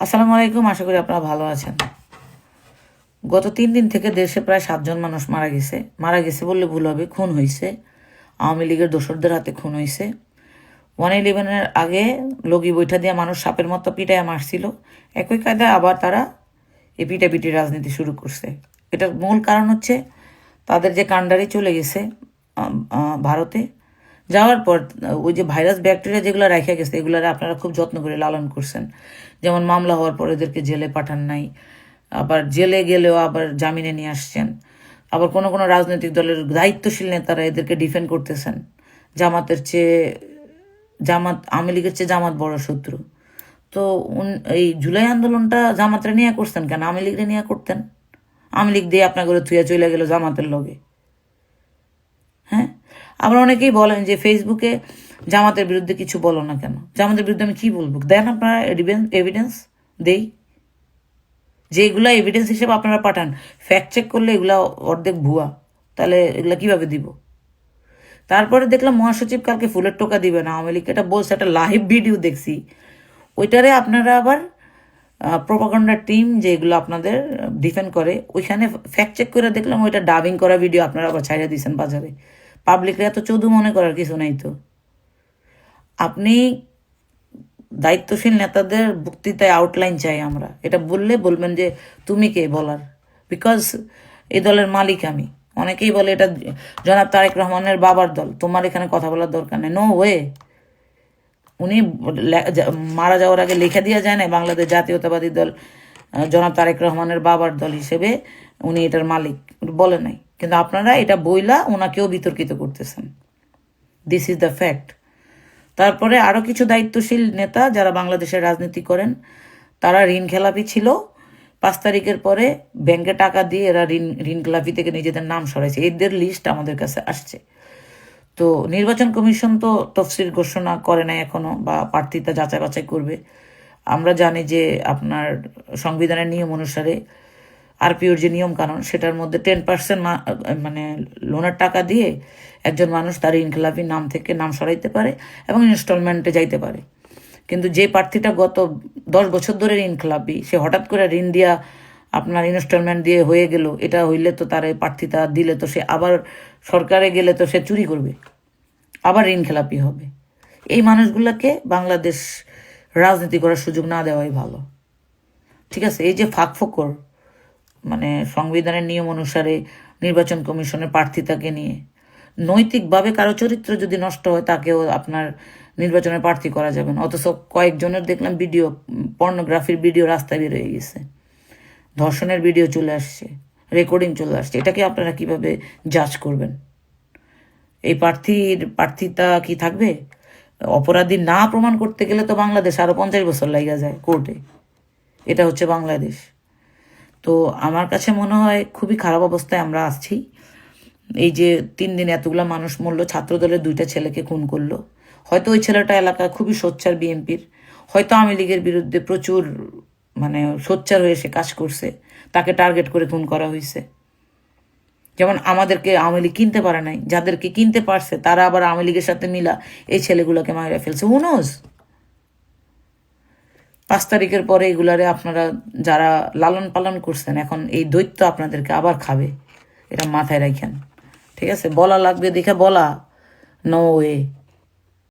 আসসালামু আলাইকুম, আশা করি আপনারা ভালো আছেন। গত তিন দিন থেকে দেশে প্রায় সাতজন মানুষ মারা গেছে। মারা গেছে বললে ভুল হবে, খুন হয়েছে আওয়ামী লীগের দোসরদের হাতে খুন হয়েছে ওয়ান ইলেভেনের আগে লগি বৈঠা দিয়ে মানুষ সাপের মতো পিটায় মারছিল। একই কায়দায় আবার তারা এই পিটাপিটি রাজনীতি শুরু করছে। এটার মূল কারণ হচ্ছে তাদের যে কাণ্ডারি চলে গেছে ভারতে যাওয়ার পর ওই যে ভাইরাস ব্যাকটেরিয়া যেগুলো রেখে গেছে এগুলো আপনারা খুব যত্ন করে লালন করছেন। যেমন মামলা হওয়ার পর এদেরকে জেলে পাঠান নাই, আবার জেলে গেলেও আবার জামিনে নিয়ে আসছেন। আবার কোনো কোনো রাজনৈতিক দলের দায়িত্বশীল নেতারা এদেরকে ডিফেন্ড করতেছেন। জামাতের চেয়ে, জামাত, আওয়ামী লীগের চেয়ে জামাত বড় শত্রু। তো এই জুলাই আন্দোলনটা জামাতরা নিয়ে করতেন কেন? আওয়ামী লীগরে নিয়ে করতেন? আওয়ামী লীগ দিয়ে আপনার করে থুয়া চলে গেল জামাতের লগে। হ্যাঁ? আবার অনেকেই বলেন যে ফেসবুকে জামাতের বিরুদ্ধে কিছু বলো না কেন? জামাতের বিরুদ্ধে আমি কি বলব? দেন আপনারা এভিডেন্স দেই। যে যেগুলা এভিডেন্স হিসেবে আপনারা পাঠান ফ্যাক্ট চেক করলে এগুলা অর্ধেক ভুয়া। তাহলে এগুলা কীভাবে দিব? তারপরে দেখলাম মহাসচিব কালকে ফুলের টোকা দিবে না আওয়ামী লীগ এটা বলছে, একটা লাইভ ভিডিও দেখছি। ওইটারে আপনারা আবার প্রোপাগন্ডার টিম যেগুলো আপনাদের ডিফেন্ড করে, ওইখানে ফ্যাক্ট চেক করে দেখলাম ওইটা ডাবিং করা ভিডিও আপনারা আবার ছাইড়া দিয়েছেন বাজারে। পাবলিকরা এত চৌধু মনে করার কিছু নাই তো। আপনি দায়িত্বশীল নেতাদের বক্তৃতায় আউটলাইন চাই আমরা। এটা বললে বলবেন যে, তুমি কে? বলার। বিকজ এই দলের মালিক আমি। অনেকেই বলে এটা জনাব তারেক রহমানের বাবার দল। তোমার এখানে কথা বলার দরকার নেই। নো ওয়ে উনি মারা যাওয়ার আগে লিখে দিয়ে যায় না বাংলাদেশ জাতীয়তাবাদী দল জনাব তারেক রহমানের বাবার দল হিসেবে উনি এটার মালিক। বলে নাই। কিন্তু আপনারা এটা বইলা ওনাকেও বিতর্কিত করতেছেন। দিস ইজ দ্য ফ্যাক্ট তারপরে আরও কিছু দায়িত্বশীল নেতা যারা বাংলাদেশের রাজনীতি করেন, তারা ঋণ খেলাপি ছিল। পাঁচ তারিখের পরে ব্যাংকে টাকা দিয়ে এরা ঋণ ঋণ খেলাপি থেকে নিজেদের নাম সরাইছে। এদের লিস্ট আমাদের কাছে আসছে। তো নির্বাচন কমিশন তো তফসিল ঘোষণা করে নাই এখনও বা প্রার্থীতা যাচাই বাছাই করবে। আমরা জানি যে আপনার সংবিধানের নিয়ম অনুসারে আরপিওর যে নিয়ম কানুন, সেটার মধ্যে টেন পার্সেন্ট মানে লোনের টাকা দিয়ে একজন মানুষ তার ইনখেলাফি নাম থেকে নাম সরাইতে পারে এবং ইনস্টলমেন্টে যাইতে পারে। কিন্তু যে প্রার্থীটা গত দশ বছর ধরে ইনখেলাপি, সে হঠাৎ করে ঋণ দিয়া আপনার ইনস্টলমেন্ট দিয়ে হয়ে গেল, এটা হইলে তো তার এই প্রার্থীতা দিলে তো সে আবার সরকারে গেলে তো সে চুরি করবে, আবার ঋণ খেলাপি হবে। এই মানুষগুলোকে বাংলাদেশ রাজনীতি করার সুযোগ না দেওয়াই ভালো। ঠিক আছে? এই যে ফাঁক ফোকর মানে সংবিধানের নিয়ম অনুসারে নির্বাচন কমিশনের প্রার্থীতাকে নিয়ে। নৈতিকভাবে কারও চরিত্র যদি নষ্ট হয়, তাকেও আপনার নির্বাচনের প্রার্থী করা যাবে না। অথচ কয়েকজনের দেখলাম ভিডিও, পর্নোগ্রাফির ভিডিও রাস্তায় বের গেছে। ধর্ষণের ভিডিও চলে আসছে, রেকর্ডিং চলে আসছে। এটাকে আপনারা কীভাবে জাজ করবেন? এই প্রার্থীর প্রার্থীতা কি থাকবে? অপরাধী না প্রমাণ করতে গেলে তো বাংলাদেশ আরও পঞ্চাশ বছর লাগা যায় কোর্টে। এটা হচ্ছে বাংলাদেশ। তো আমার কাছে মনে হয় খুবই খারাপ অবস্থায় আমরা আসছি। এই যে তিন দিন এতগুলা মানুষ মরলো, ছাত্রদলের দুইটা ছেলেকে খুন করল। হয়তো ওই ছেলেটা এলাকা খুবই সোচ্চার বিএনপির। হয়তো আওয়ামী লীগের বিরুদ্ধে প্রচুর মানে সোচ্চার হয়ে সে কাজ করছে। তাকে টার্গেট করে খুন করা হয়েছে যেমন আমাদেরকে আওয়ামী লীগ কিনতে পারে নাই। যাদেরকে কিনতে পারছে, তারা আবার আওয়ামী লীগের সাথে মিলা এই ছেলেগুলোকে মারা ফেলছে। উনোজ পাঁচ তারিখের পরে এগুলারে আপনারা যারা লালন পালন করছেন, এখন এই দৈত্য আপনাদেরকে আবার খাবে। এটা মাথায় রাখেন। ঠিক আছে? বলা লাগবে, দেখে বলা। No way